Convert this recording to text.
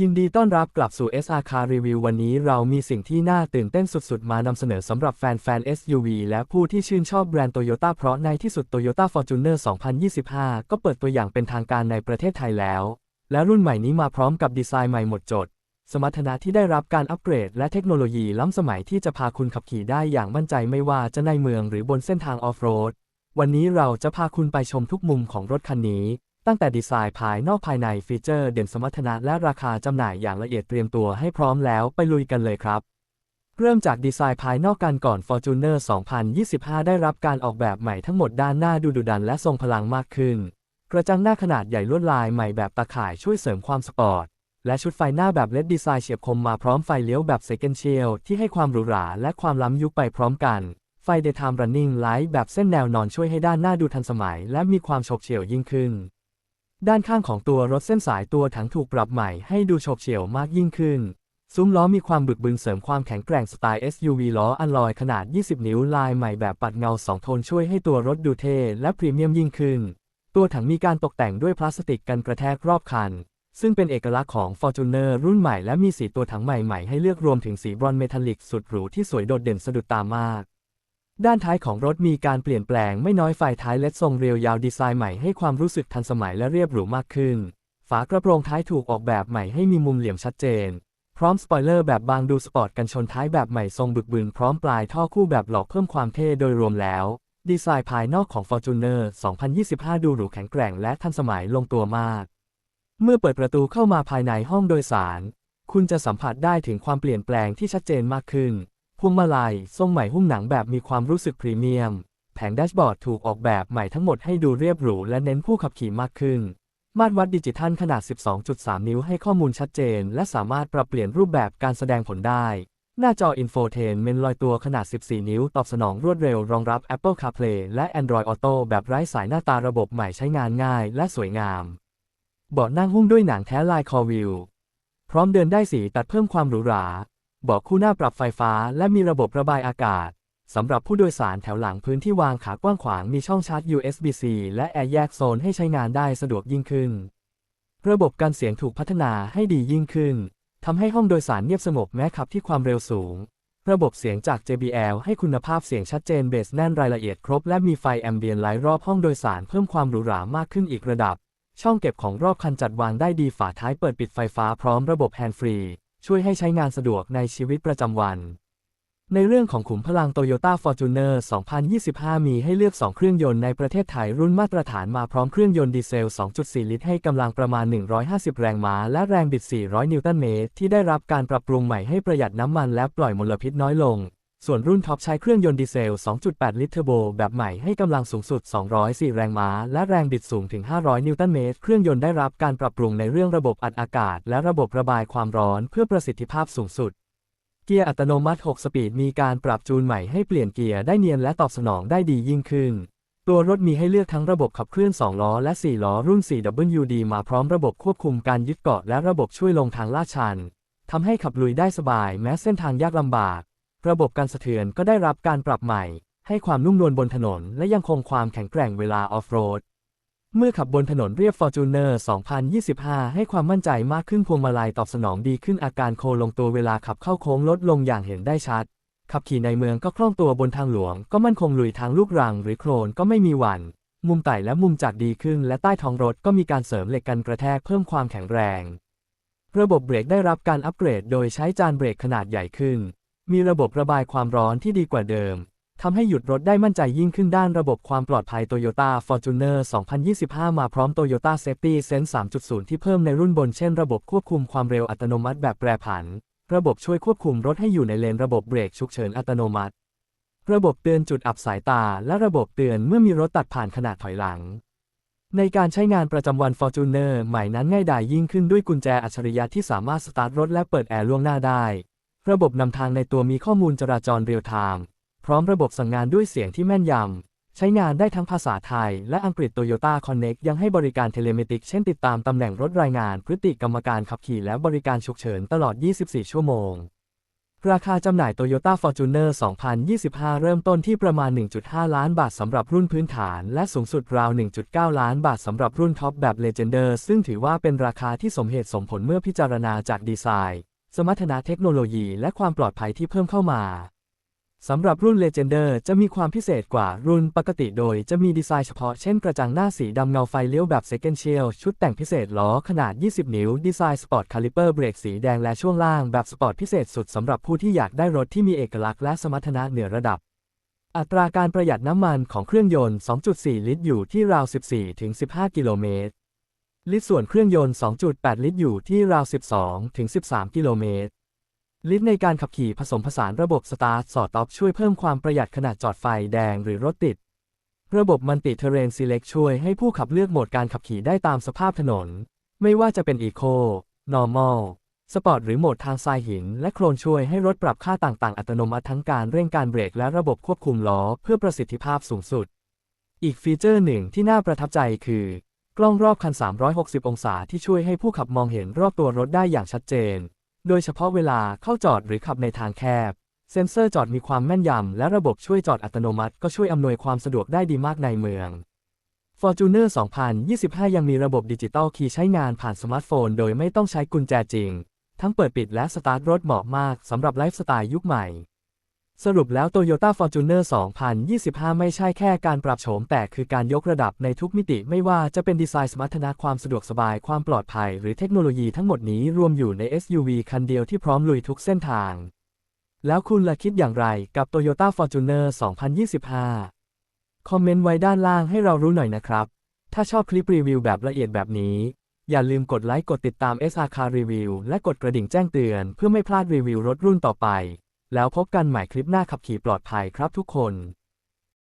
ยินดีต้อนรับกลับสู่ SR Car Review วันนี้เรามีสิ่งที่น่าตื่นเต้นสุดๆ มานำเสนอสำหรับแฟนๆ SUV และผู้ที่ชื่นชอบแบรนด์ Toyota เพราะในที่สุด Toyota Fortuner 2025 ก็เปิดตัวอย่างเป็นทางการในประเทศไทยแล้ว และรุ่นใหม่นี้มาพร้อมกับดีไซน์ใหม่หมดจด สมรรถนะที่ได้รับการอัปเกรด และเทคโนโลยีล้ำสมัยที่จะพาคุณขับขี่ได้อย่างมั่นใจไม่ว่าจะในเมืองหรือบนเส้นทางออฟโรดวันนี้เราจะพาคุณไปชมทุกมุมของรถคันนี้ ตั้งแต่ดีไซน์ภายนอกภายในฟีเจอร์เด่นสมรรถนะและราคาจำหน่ายอย่างละเอียดเตรียมตัวให้พร้อมแล้วไปลุยกันเลยครับ เริ่มจากดีไซน์ภายนอกกันก่อน Fortuner 2025 ได้รับการออกแบบใหม่ทั้งหมดด้านหน้าดูดุดันและทรงพลังมากขึ้น กระจังหน้าขนาดใหญ่ลวดลายใหม่แบบตาข่ายช่วยเสริมความสปอร์ต และชุดไฟหน้าแบบเลดดีไซน์เฉียบคมมาพร้อมไฟเลี้ยวแบบ Second Shield ที่ให้ความหรูหราและความล้ำยุคไปพร้อมกันไฟ Daytime Running Light แบบเส้นแนวนอนช่วยให้ด้านหน้าดูทันสมัย และมีความโฉบเฉี่ยวยิ่งขึ้น ด้านข้างของตัวรถเส้นสายตัวถังถูกปรับใหม่ให้ดูโฉบเฉี่ยวมากยิ่งขึ้น ซุ้มล้อมีความบึกบึนเสริมความแข็งแกร่งสไตล์ SUV ล้ออัลลอยขนาด 20 นิ้วลายใหม่แบบปัดเงา 2 โทนช่วยให้ตัวรถดูเท่และพรีเมียมยิ่งขึ้น ตัวถังมีการตกแต่งด้วยพลาสติกกันกระแทกรอบคัน ซึ่งเป็นเอกลักษณ์ของ Fortuner รุ่นใหม่และมีสีตัวถังใหม่ๆให้เลือกรวมถึงสีบรอนซ์เมทัลลิกสุดหรูที่สวยโดดเด่นสะดุดตามาก ด้านท้ายของรถมีการเปลี่ยนแปลงไม่น้อยไฟท้ายเลดทรงเรียวยาวดีไซน์ใหม่ให้ความรู้สึกทันสมัยและเรียบหรูมากขึ้น ฝากระโปรงท้ายถูกออกแบบใหม่ให้มีมุมเหลี่ยมชัดเจน พร้อมสปอยเลอร์แบบบางดูสปอร์ตกันชนท้ายแบบใหม่ทรงบึกบึนพร้อมปลายท่อคู่แบบหลอกเพิ่มความเท่โดยรวมแล้ว ดีไซน์ภายนอกของ Fortuner 2025 ดูหรูแข็งแกร่งและทันสมัยลงตัวมาก เมื่อเปิดประตูเข้ามาภายในห้องโดยสาร คุณจะสัมผัสได้ถึงความเปลี่ยนแปลงที่ชัดเจนมากขึ้น พวงมาลัยทรงใหม่หุ้มหนังแบบมีความรู้สึกพรีเมียม แผงแดชบอร์ดถูกออกแบบใหม่ทั้งหมดให้ดูเรียบหรูและเน้นผู้ขับขี่มากขึ้น มาตรวัดดิจิทัลขนาด 12.3 นิ้วให้ข้อมูลชัดเจน และสามารถปรับเปลี่ยนรูปแบบการแสดงผลได้ หน้าจออินโฟเทนเมนลอยตัวขนาด 14 นิ้ว ตอบสนองรวดเร็วรองรับ Apple CarPlay และ Android Auto แบบไร้สายหน้าตาระบบใหม่ใช้งานง่าย และสวยงามเบาะนั่งหุ้มด้วยหนังแท้ลายคอวิวพร้อมเดินได้สีตัดเพิ่มความหรูหรา เบาะคู่หน้าปรับไฟฟ้า และมีระบบระบายอากาศ สำหรับผู้โดยสารแถวหลังพื้นที่วางขากว้างขวางมีช่องชาร์จ USB-C และแอร์แยกโซนให้ใช้งานได้สะดวกยิ่งขึ้น ระบบการเสียงถูกพัฒนาให้ดียิ่งขึ้นทำให้ห้องโดยสารเงียบสงบแม้ขับที่ความเร็วสูง ระบบเสียงจาก JBL ให้คุณภาพเสียงชัดเจนเบสแน่นรายละเอียดครบ และมีไฟแอมเบียนไลท์รอบห้องโดยสารเพิ่มความหรูหรามากขึ้นอีกระดับ ช่องเก็บของรอบคันจัดวางได้ดีฝาท้ายเปิดปิดไฟฟ้าพร้อมระบบแฮนด์ฟรี ช่วยให้ใช้งานสะดวกในชีวิตประจำวัน ในเรื่องของขุมพลัง Toyota Fortuner 2025 มีให้เลือก 2 เครื่องยนต์ในประเทศไทยรุ่นมาตรฐานมาพร้อมเครื่องยนต์ดีเซล 2.4 ลิตรให้กำลังประมาณ 150 แรงม้า และแรงบิด 400 นิวตันเมตร ที่ได้รับการปรับปรุงใหม่ให้ประหยัดน้ำมันและปล่อยมลพิษน้อยลง ส่วนรุ่นท็อปใช้เครื่องยนต์ดีเซล 2.8 ลิตรเทอร์โบแบบใหม่ให้กำลังสูงสุด 204 แรงม้า และแรงบิดสูงถึง 500 นิวตันเมตร เครื่องยนต์ได้รับการปรับปรุงในเรื่องระบบอัดอากาศ และระบบระบายความร้อนเพื่อประสิทธิภาพสูงสุด เกียร์อัตโนมัติ 6 สปีดมีการปรับจูนใหม่ให้เปลี่ยนเกียร์ได้เนียนและตอบสนองได้ดียิ่งขึ้น ตัวรถมีให้เลือกทั้งระบบขับเคลื่อน 2 ล้อ และ 4 ล้อ รุ่น 4WD มาพร้อมระบบควบคุมการยึดเกาะและระบบช่วยลงทางลาดชันทำให้ขับลุยได้สบายแม้เส้นทางยากลำบาก ระบบการสะเทือนก็ได้รับการปรับใหม่ ให้ความนุ่มนวลบนถนน และยังคงความแข็งแกร่งเวลาออฟโรด เมื่อขับบนถนนเรียบ Fortuner 2025 ให้ความมั่นใจมากขึ้นพวงมาลัยตอบสนองดีขึ้นอาการโคลงตัวเวลาขับเข้าโค้งลดลงอย่างเห็นได้ชัด ขับขี่ในเมืองก็คล่องตัวบนทางหลวง ก็มั่นคงลุยทางลูกรังหรือโคลนก็ไม่มีหวัน่นมุมไต่และมุมจากดีขึ้น และใต้ท้องรถก็มีการเสริมเหล็กกันกระแทกเพิ่มความแข็งแรง ระบบเบรกได้รับการอัปเกรด โดยใช้จานเบรกขนาดใหญ่ขึ้น มีระบบระบายความร้อนที่ดีกว่าเดิมทำให้หยุดรถได้มั่นใจยิ่งขึ้นด้านระบบความปลอดภัย Toyota Fortuner 2025 มาพร้อม Toyota Safety Sense 3.0 ที่เพิ่มในรุ่นบนเช่นระบบควบคุมความเร็วอัตโนมัติแบบแปรผัน ระบบช่วยควบคุมรถให้อยู่ในเลนระบบเบรกฉุกเฉินอัตโนมัติ ระบบเตือนจุดอับสายตา และระบบเตือนเมื่อมีรถตัดผ่านขณะถอยหลัง ในการใช้งานประจำวัน Fortuner ใหม่นั้นง่ายดายยิ่งขึ้นด้วยกุญแจอัจฉริยะที่สามารถสตาร์ทรถและเปิดแอร์ล่วงหน้าได้ ระบบนำทางในตัวมีข้อมูลจราจรเรียลไทม์พร้อมระบบสั่งงานด้วยเสียงที่แม่นยำ ใช้งานได้ทั้งภาษาไทย และอังกฤษ Toyota Connect ยังให้บริการเทเลเมติกเช่นติดตามตำแหน่งรถรายงาน พฤติกรรมการขับขี่และบริการฉุกเฉินตลอด 24 ชั่วโมง ราคาจำหน่าย Toyota Fortuner 2025 เริ่มต้นที่ประมาณ 1.5 ล้านบาทสำหรับรุ่นพื้นฐาน และสูงสุดราว 1.9 ล้านบาทสำหรับรุ่นท็อปแบบ Legender ซึ่งถือว่าเป็นราคาที่สมเหตุสมผลเมื่อพิจารณาจากดีไซน์ สมรรถนะเทคโนโลยีและความปลอดภัยที่เพิ่มเข้ามาสำหรับรุ่น Legender จะมีความพิเศษกว่ารุ่นปกติโดยจะมีดีไซน์เฉพาะเช่นกระจังหน้าสีดำเงาไฟเลี้ยวแบบ Second Shield ชุดแต่งพิเศษล้อขนาด 20 นิ้ว ดีไซน์สปอร์ตคาลิเปอร์เบรกสีแดงและช่วงล่างแบบสปอร์ตพิเศษสุดสำหรับผู้ที่อยากได้รถที่มีเอกลักษณ์และสมรรถนะเหนือระดับ อัตราการประหยัดน้ำมันของเครื่องยนต์ 2.4 ลิตรอยู่ที่ราว 14-15 กิโลเมตร ลิตรส่วนเครื่องยนต์ 2.8 ลิตรอยู่ที่ราว 12-13 กิโลเมตร ลิตรในการขับขี่ผสมผสานระบบสตาร์ทสอดต็อปช่วยเพิ่มความประหยัดขณะจอดไฟแดงหรือรถติด ระบบมันติเทเรนซีเล็กช่วยให้ผู้ขับเลือกโหมดการขับขี่ได้ตามสภาพถนน ไม่ว่าจะเป็น Eco Normal สปอร์ตหรือโหมดทางทรายหิน และโคลนช่วยให้รถปรับค่าต่างๆ อัตโนมัติทั้งการเร่งการเบรกและระบบควบคุมล้อเพื่อประสิทธิภาพสูงสุด อีกฟีเจอร์หนึ่งที่น่าประทับใจคือ กล้องรอบคัน 360 องศาที่ช่วยให้ผู้ขับมองเห็นรอบตัวรถได้อย่างชัดเจน โดยเฉพาะเวลาเข้าจอดหรือขับในทางแคบ เซ็นเซอร์จอดมีความแม่นยำ และระบบช่วยจอดอัตโนมัติก็ช่วยอำนวยความสะดวกได้ดีมากในเมือง Fortuner 2025 ยังมีระบบดิจิตอลคีย์ใช้งานผ่านสมาร์ทโฟน โดยไม่ต้องใช้กุญแจจริง ทั้งเปิดปิดและสตาร์ทรถเหมาะมากสำหรับไลฟ์สไตล์ยุคใหม่ สรุปแล้ว Toyota Fortuner 2025 ไม่ใช่แค่การปรับโฉมแต่คือการยกระดับในทุกมิติไม่ว่าจะเป็นดีไซน์สมรรถนะความสะดวกสบายความปลอดภัย หรือเทคโนโลยีทั้งหมดนี้รวมอยู่ใน SUV คันเดียวที่พร้อมลุยทุกเส้นทาง แล้วคุณละคิดอย่างไรกับ Toyota Fortuner 2025 คอมเมนต์ไว้ด้านล่างให้เรารู้หน่อยนะครับ ถ้าชอบคลิปรีวิวแบบละเอียดแบบนี้ อย่าลืมกดไลค์กดติดตาม SR Car Review และกดกระดิ่งแจ้งเตือน เพื่อไม่พลาดรีวิวรถรุ่นต่อไป แล้วพบกันใหม่คลิปหน้าขับขี่ปลอดภัยครับทุกคน